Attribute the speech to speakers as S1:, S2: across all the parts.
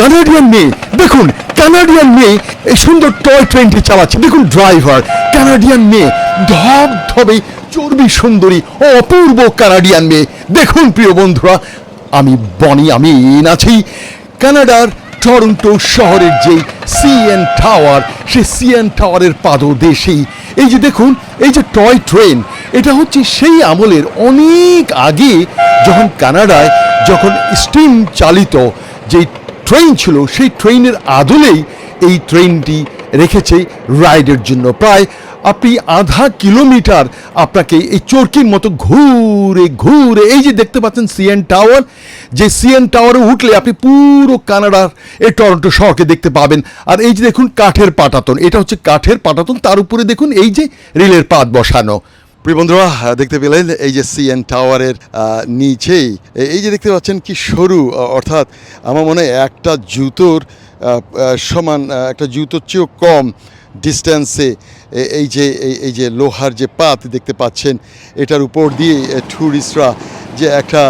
S1: Canadian মেয়ে দেখুন Canadian মেয়ে এই সুন্দর টয় ট্রেনটি চালাচ্ছে। দেখুন ড্রাইভার কানাডিয়ান মেয়ে ধব ধবে চর্বি সুন্দরী অপূর্ব কানাডিয়ান মেয়ে দেখুন, প্রিয় বন্ধুরা, আমি বনি, আমি আছি। কানাডার টরন্টো শহরের যে সিএন টাওয়ার সেই সিএন টাওয়ারের পাদদেশেই। এই যে দেখুন, এই যে টয় ট্রেন এটা হচ্ছে সেই আমলের অনেক আগে যখন কানাডায় যখন স্টিম চালিত যে ট্রেন ছিল, সেই ট্রেনের আদলেই এই ট্রেনটি রেখেছে রাইডের জন্য। প্রায় আপনি আধা কিলোমিটার আপনাকে এই চরকির মতো ঘুরে ঘুরে, এই যে দেখতে পাচ্ছেন সিএন টাওয়ার যে সিএন টাওয়ারে উঠলে আপনি পুরো কানাডার, এই টরন্টো শহরকে দেখতে পাবেন। আর এই যে দেখুন কাঠের পাটাতন, এটা হচ্ছে কাঠের পাটাতন, তার উপরে দেখুন এই যে রেলের পাত বসানো। প্রিয় বন্ধুরা দেখতে পেলেন এই যে সিএন টাওয়ারের নিচেই। এই যে দেখতে পাচ্ছেন কি সরু অর্থাৎ আমার মনে হয় একটা জুতোর সমান একটা জুতোর চেয়েও কম ডিস্ট্যান্সে এই যে, এই- যে লোহার যে পাত দেখতে পাচ্ছেন, এটার উপর দিয়ে ট্যুরিস্টরা যে একটা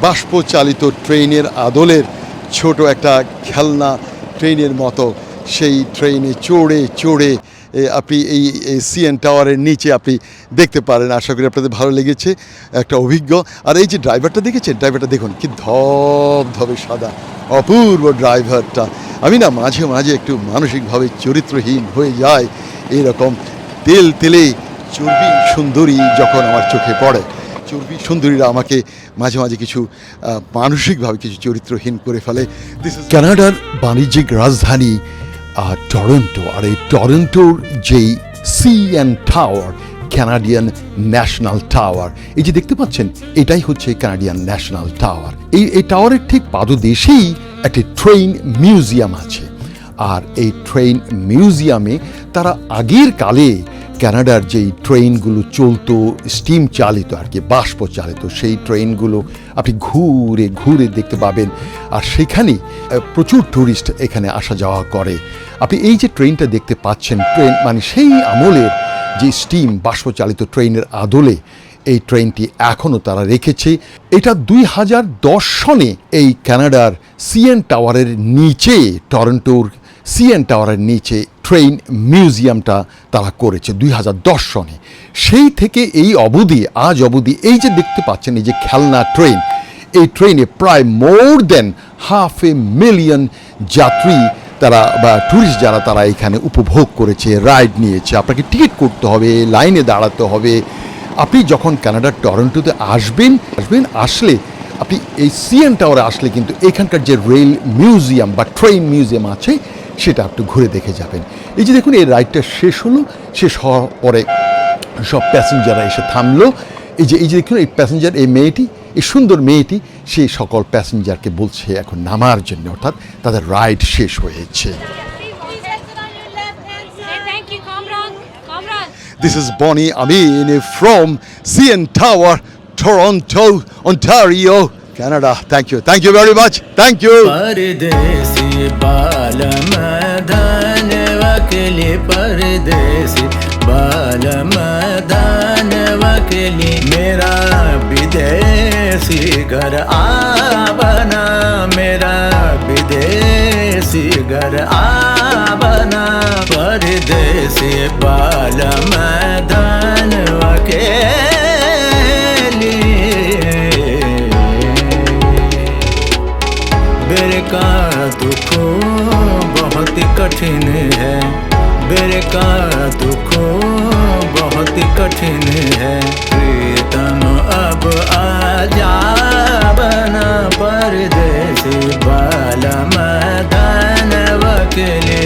S1: বাষ্পচালিত ট্রেনের আদলের ছোট একটা খেলনা ট্রেনের মতো সেই ট্রেনে চড়ে চড়ে আপনি এই সিএন টাওয়ারের নিচে আপনি দেখতে পারেন। আশা করি আপনাদের ভালো লেগেছে, একটা অভিজ্ঞ। আর এই যে ড্রাইভারটা দেখেছেন? ড্রাইভারটা দেখুন, কি ধব ধবে সাদা, অপূর্ব ড্রাইভারটা আমি না মাঝে মাঝে একটু মানসিকভাবে চরিত্রহীন হয়ে যায় এরকম তেল তেলে চর্বি সুন্দরী যখন আমার চোখে পড়ে, চর্বি সুন্দরীরা আমাকে মাঝে মাঝে কিছু মানসিকভাবে কিছু চরিত্রহীন করে ফেলে। কানাডার বাণিজ্যিক রাজধানী টরন্টো আর এই টরন্টোর যেই C N tower Canadian National tower এই যে দেখতে পাচ্ছেন, এটাই হচ্ছে ক্যানাডিয়ান ন্যাশনাল টাওয়ার এই এই টাওয়ারের ঠিক পাদদেশেই একটি ট্রেন মিউজিয়াম আছে। আর এই ট্রেন মিউজিয়ামে তারা আগের কালে কানাডার যেই ট্রেনগুলো চলতো স্টিম চালিত আর কি, বাষ্প চালিত, সেই ট্রেনগুলো আপনি ঘুরে ঘুরে দেখতে পাবেন। আর সেখানে প্রচুর ট্যুরিস্ট এখানে আসা যাওয়া করে। আপনি এই যে ট্রেনটা দেখতে পাচ্ছেন, ট্রেন মানে সেই আমলের যে স্টিম বাষ্পচালিত ট্রেনের আদলে এই ট্রেনটি এখনও তারা রেখেছে। এটা দুই হাজার দশ সনে এই কানাডার সিএন টাওয়ারের নিচে, টরন্টোর সিএন টাওয়ারের নিচে ট্রেন মিউজিয়ামটা তারা করেছে দুই হাজার দশ সনে। সেই থেকে এই অবধি, আজ অবধি এই যে দেখতে পাচ্ছেন, এই যে খেলনা ট্রেন এই ট্রেনে প্রায় মোর দেন হাফ এ মিলিয়ন যাত্রী তারা বা ট্যুরিস্ট যারা তারা এখানে উপভোগ করেছে, রাইড নিয়েছে। আপনাকে টিকিট করতে হবে, লাইনে দাঁড়াতে হবে। আপনি যখন কানাডার টরন্টোতে আসবেন আসবেন, আসলে আপনি এই সিএন টাওয়ারে আসলে কিন্তু এখানকার যে রেল মিউজিয়াম বা ট্রেন মিউজিয়াম আছে সেটা একটু ঘুরে দেখে যাবেন। এই যে দেখুন এই রাইডটা শেষ হলো শেষ হওয়ার পরে সব প্যাসেঞ্জাররা এসে থামলো। এই যে এই যে দেখুন এই প্যাসেঞ্জার এই মেয়েটি এই সুন্দর মেয়েটি সেই সকল প্যাসেঞ্জারকে বলছে এখন নামার জন্য অর্থাৎ তাদের রাইড শেষ হয়েছে. This is Bonnie Amin from CN Tower, Toronto, Ontario, Canada. Thank you. Thank you very much. Thank you.
S2: Pardesi balamadan vakili pardesi balamadan vakili कठिन है। बेर का दुख बहुत ही कठिन है। प्रीतम, अब आ जा बना परदेसी बाल मैदान वकले